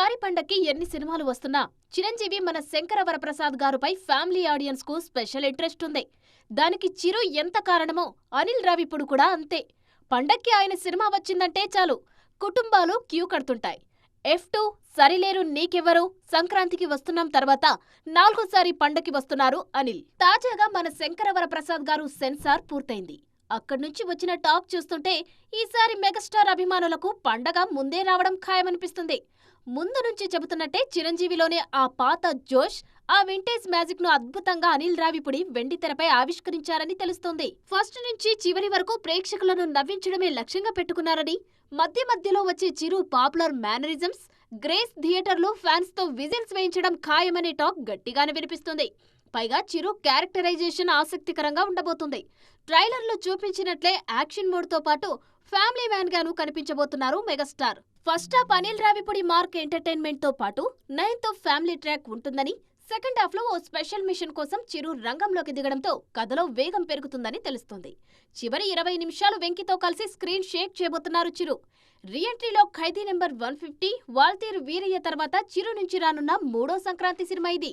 ఈసారి పండక్కి ఎన్ని సినిమాలు వస్తున్నా చిరంజీవి మన శంకర వరప్రసాద్ గారుపై ఫ్యామిలీ ఆడియన్స్కు స్పెషల్ ఇంట్రెస్ట్ ఉంది. దానికి చిరు ఎంత కారణమో అనిల్ రావిప్పుడు కూడా అంతే. పండక్కి ఆయన సినిమా వచ్చిందంటే చాలు. కుటుంబాలు queue కడుతుంటాయి. F two Sarileru Neekevvaru? సంక్రాంతికి వస్తున్నాం తర్వాత నాలుగోసారి పండక్కి వస్తున్నారు అనిల్. తాజాగా మన శంకరవర ప్రసాద్ గారు సెన్సార్ పూర్తయింది. అక్కడి నుంచి వచ్చిన టాక్ చూస్తుంటే ఈసారి మెగాస్టార్ అభిమానులకు పండగ ముందే రావడం ఖాయమనిపిస్తుంది. ముందు నుంచి చెబుతున్నట్టే చిరంజీవిలోనే ఆ పాత జోష్ ఆ వింటేజ్ మ్యాజిక్ను అద్భుతంగా అనిల్ రావిపుడి వెండి తెరపై ఆవిష్కరించారని తెలుస్తోంది. ఫస్ట్ నుంచి చివరి వరకు ప్రేక్షకులను నవ్వించడమే లక్ష్యంగా పెట్టుకున్నారని మధ్య మధ్యలో వచ్చే చిరు పాపులర్ మేనరిజమ్స్ గ్రేస్ థియేటర్లో ఫ్యాన్స్తో విజిల్స్ వేయించడం ఖాయమనే టాక్ గట్టిగానే వినిపిస్తుంది. పైగా చిరు క్యారెక్టరైజేషన్ ఆసక్తికరంగా ఉండబోతుంది. ట్రైలర్లో చూపించినట్లే యాక్షన్ మోడ్తో పాటు ఫ్యామిలీ మ్యాన్ గాను కనిపించబోతున్నారు megastar. First half Anil Ravipudi mark ఎంటర్టైన్మెంట్తో పాటు నైన్త్ ఫ్యామిలీ ట్రాక్ ఉంటుందని సెకండ్ హాఫ్లో ఓ స్పెషల్ మిషన్ కోసం చిరు రంగంలోకి దిగడంతో కథలో వేగం పెరుగుతుందని తెలుస్తుంది. చివరి ఇరవై నిమిషాలు వెంకితో కలిసి స్క్రీన్ షేక్ చేయబోతున్నారు Chiru. రీఎంట్రీలో Khaidi number one fifty Waltair Veerayya తర్వాత చిరు నుంచి రానున్న మూడో సంక్రాంతి సినిమా ఇది.